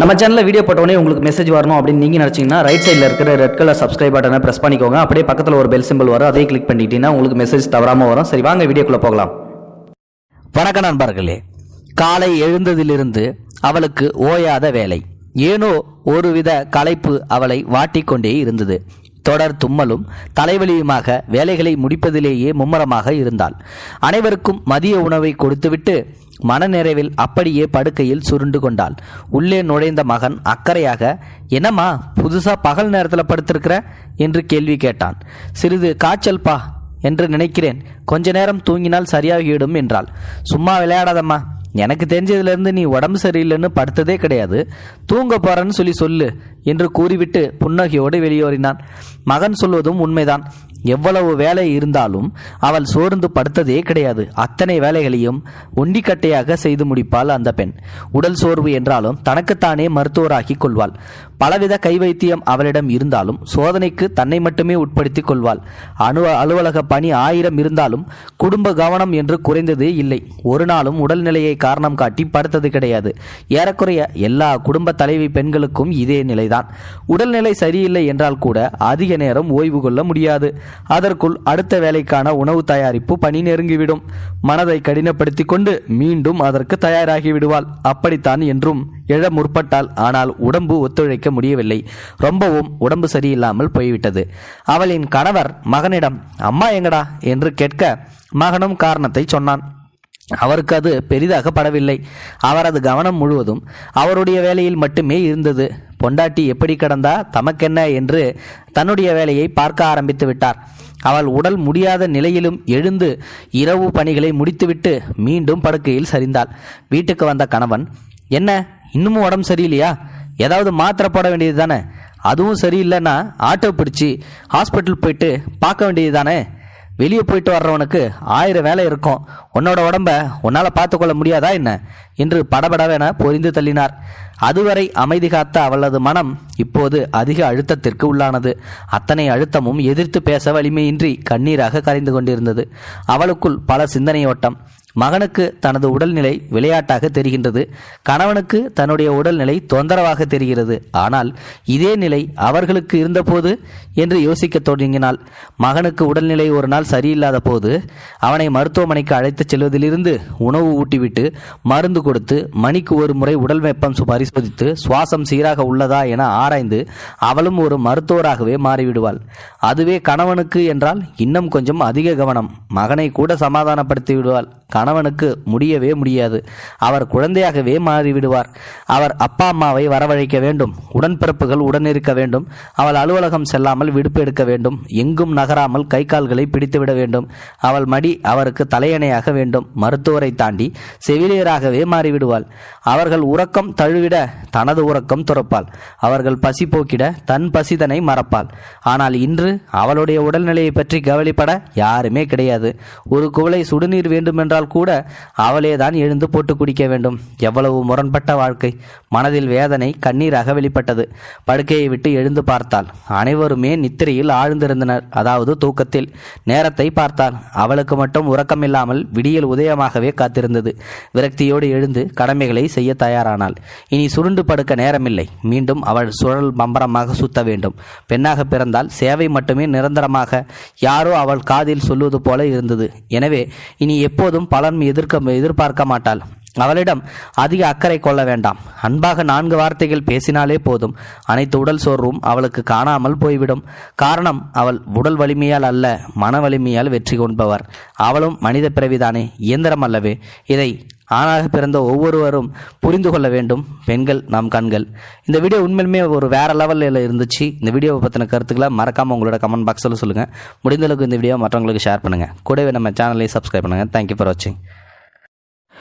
நம்ம சேனலில் வீடியோ போட்டோடனே உங்களுக்கு மெசேஜ் வரணும் அப்படின்னு நீங்கள் நினச்சிங்கன்னா ரைட் சைடில் இருக்கிற ரெட் கலர் சப்ஸ்கிரைப் பட்டனை ப்ரெஸ் பண்ணிக்கோங்க. அப்படியே பக்கத்தில் ஒரு பெல் சிம்பிள் வரும். அதே கிளிக் பண்ணிட்டீங்கன்னா உங்களுக்கு மெசேஜ் தவறாமல் வரும். சரி வாங்க வீடியோக்குள்ளே போகலாம். வணக்க நண்பர்களே. காலை எழுந்ததிலிருந்து அவளுக்கு ஓயாத வேலை. ஏனோ ஒருவித களைப்பு அவளை வாட்டிக்கொண்டே இருந்தது. தொடர் தும்மலும் தலைவலியுமாக வேலைகளை முடிப்பதிலேயே மும்முரமாக இருந்தாள். அனைவருக்கும் மதிய உணவை கொடுத்துவிட்டு மனநிறைவில் அப்படியே படுக்கையில் சுருண்டு கொண்டாள். உள்ளே நுழைந்த மகன் அக்கறையாக என்னம்மா புதுசா பகல் நேரத்தில் படுத்திருக்கிற? என்று கேள்வி கேட்டான். சிறிது காய்ச்சல் பா என்று நினைக்கிறேன். கொஞ்ச நேரம் தூங்கினால் சரியாகிவிடும் என்றாள். சும்மா விளையாடாதம்மா. எனக்கு தெரிஞ்சதுலேருந்து நீ உடம்பு சரியில்லைன்னு படுத்ததே கிடையாது. தூங்க போறேன்னு சொல்லி சொல்லு என்று கூறிவிட்டு புன்னகையோடு வெளியேறினான். மகன் சொல்வதும் உண்மைதான். எவ்வளவு வேலை இருந்தாலும் அவள் சோர்ந்து படுத்ததே கிடையாது. அத்தனை வேலைகளையும் ஒண்டிக்கட்டையாக செய்து முடிப்பாள் அந்த பெண். உடல் சோர்வு என்றாலும் தனக்குத்தானே மருத்துவராகி கொள்வாள். பலவித கைவைத்தியம் அவளிடம் இருந்தாலும் சோதனைக்கு தன்னை மட்டுமே உட்படுத்திக் கொள்வாள். அணு அலுவலக பணி ஆயிரம் இருந்தாலும் குடும்ப கவனம் என்று குறைந்ததே இல்லை. ஒரு நாளும் உடல்நிலையை காரணம் காட்டி படுத்தது கிடையாது. ஏறக்குறைய எல்லா குடும்ப தலைவி பெண்களுக்கும் இதே நிலைதான். உடல்நிலை சரியில்லை என்றால் கூட அதிக நேரம் ஓய்வு கொள்ள முடியாது. அதற்குள் அடுத்த வேலைக்கான உணவு தயாரிப்பு பணி நெருங்கிவிடும். மனதை கடினப்படுத்தி கொண்டு மீண்டும் அதற்கு தயாராகி விடுவாள். அப்படித்தான் என்றும் எழ முற்பட்டாள். ஆனால் உடம்பு ஒத்துழைக்க முடியவில்லை. ரொம்பவும் உடம்பு சரியில்லாமல் போய்விட்டது. அவளின் கணவர் மகனிடம் அம்மா எங்கடா? என்று கேட்க மகனும் காரணத்தை சொன்னான். அவருக்கு அது பெரிதாக படவில்லை. அவரது கவனம் முழுவதும் அவருடைய வேலையில் மட்டுமே இருந்தது. பொண்டாட்டி எப்படி கிடந்தா தமக்கென்ன என்று தன்னுடைய வேலையை பார்க்க ஆரம்பித்து விட்டார். அவள் உடல் முடியாத நிலையிலும் எழுந்து இரவு பணிகளை முடித்துவிட்டு மீண்டும் படுக்கையில் சரிந்தாள். வீட்டுக்கு வந்த கணவன் என்ன இன்னமும் உடம்பு சரியில்லையா? ஏதாவது மாத்திரை போட வேண்டியது தானே அதுவும் சரியில்லைன்னா ஆட்டோ பிடிச்சி ஹாஸ்பிட்டல் போயிட்டு பார்க்க வேண்டியது தானே வெளியே போயிட்டு வர்றவனுக்கு ஆயிரம் வேலை இருக்கும். உன்னோட உடம்ப உன்னால் பார்த்துக்கொள்ள முடியாதா என்ன? என்று படபடவென பொரிந்து தள்ளினார். அதுவரை அமைதி காத்த அவளது மனம் இப்போது அதிக அழுத்தத்திற்கு உள்ளானது. அத்தனை அழுத்தமும் எதிர்த்து பேச வலிமையின்றி கண்ணீராக கரைந்து கொண்டிருந்தது. அவளுக்குள் பல சிந்தனையோட்டம். மகனுக்கு தனது உடல்நிலை விளையாட்டாக தெரிகின்றது. கணவனுக்கு தன்னுடைய உடல்நிலை தொந்தரவாக தெரிகிறது. ஆனால் இதே நிலை அவர்களுக்கு இருந்தபோது என்று யோசிக்கத் தொடங்கினாள். மகனுக்கு உடல்நிலை ஒரு நாள் சரியில்லாத போது அவனை மருத்துவமனைக்கு அழைத்துச் செல்வதிலிருந்து உணவு ஊட்டிவிட்டு மருந்து கொடுத்து மணிக்கு ஒரு முறை உடல் வெப்பம் பரிசோதித்து சுவாசம் சீராக உள்ளதா என ஆராய்ந்து அவளும் ஒரு மருத்துவராகவே மாறிவிடுவாள். அதுவே கணவனுக்கு என்றால் இன்னும் கொஞ்சம் அதிக கவனம். மகனை கூட சமாதானப்படுத்தி விடுவாள் கணவனுக்கு முடியவே முடியாது. அவர் குழந்தையாகவே மாறிவிடுவார். அவர் அப்பா அம்மாவை வரவழைக்க வேண்டும். உடன்பிறப்புகள் உடனிருக்க வேண்டும். அவள் அலுவலகம் செல்லாமல் விடுப்பு எடுக்க வேண்டும். எங்கும் நகராமல் கை கால்களை பிடித்துவிட வேண்டும். அவள் மடி அவருக்கு தலையணையாக வேண்டும். மருத்துவரை தாண்டி செவிலியராகவே மாறிவிடுவாள். அவர்கள் உறக்கம் தழுவிட தனது உறக்கம் துறப்பாள். அவர்கள் பசி போக்கிட தன் பசிதனை மறப்பாள். ஆனால் இன்று அவளுடைய உடல்நிலையை பற்றி கவலைப்பட யாருமே கிடையாது. ஒரு குவளை சுடுநீர் வேண்டுமென்றால் கூட அவளே தான் எழுந்து போட்டு குடிக்க வேண்டும். எவ்வளவு முரண்பட்ட வாழ்க்கை. மனதில் வேதனை கண்ணீராக வெளிப்பட்டது. படுக்கையை விட்டு எழுந்து பார்த்தாள். அனைவருமே நித்திரையில் ஆழ்ந்திருந்தனர். அதாவது தூக்கத்தில். நேரத்தை பார்த்தாள். அவளுக்கு மட்டும் உறக்கமில்லாமல் விடியல் உதயமாகவே காத்திருந்தது. விரக்தியோடு எழுந்து கடமைகளை செய்ய தயாரானாள். இனி சுருண்டு படுக்க நேரமில்லை. மீண்டும் அவள் சுழல் பம்பரமாக சுத்த வேண்டும். பெண்ணாக பிறந்தால் சேவை மட்டுமே நிரந்தரமாக. யாரோ அவள் காதில் சொல்லுவது போல இருந்தது. எனவே இனி எப்போதும் பலன் எதிர்க்க எதிர்பார்க்க மாட்டாள். அவளிடம் அதிக அக்கறை கொள்ள வேண்டாம். அன்பாக நான்கு வார்த்தைகள் பேசினாலே போதும். அனைத்து உடல் சோர்வும் அவளுக்கு காணாமல் போய்விடும். காரணம் அவள் உடல் வலிமையால் அல்ல மன வலிமையால் வெற்றி கொண்பவர் அவளும் மனித பிறவிதானே இயந்திரம் அல்லவே. இதை ஆணாக பிறந்த ஒவ்வொருவரும் புரிந்து கொள்ள வேண்டும். பெண்கள் நாம் கண்கள். இந்த வீடியோ உண்மையிலுமே ஒரு வேற லெவலில் இருந்துச்சு. இந்த வீடியோவை பற்றின கருத்துக்களை மறக்காமல் உங்களோட கமெண்ட் பாக்ஸில் சொல்லுங்கள் முடிந்த அளவுக்கு இந்த வீடியோ மற்றவங்களுக்கு ஷேர் பண்ணுங்கள் கூடவே நம்ம சேனலையும் சப்ஸ்கிரைப் பண்ணுங்கள் தேங்க்யூ ஃபார் வாட்சிங்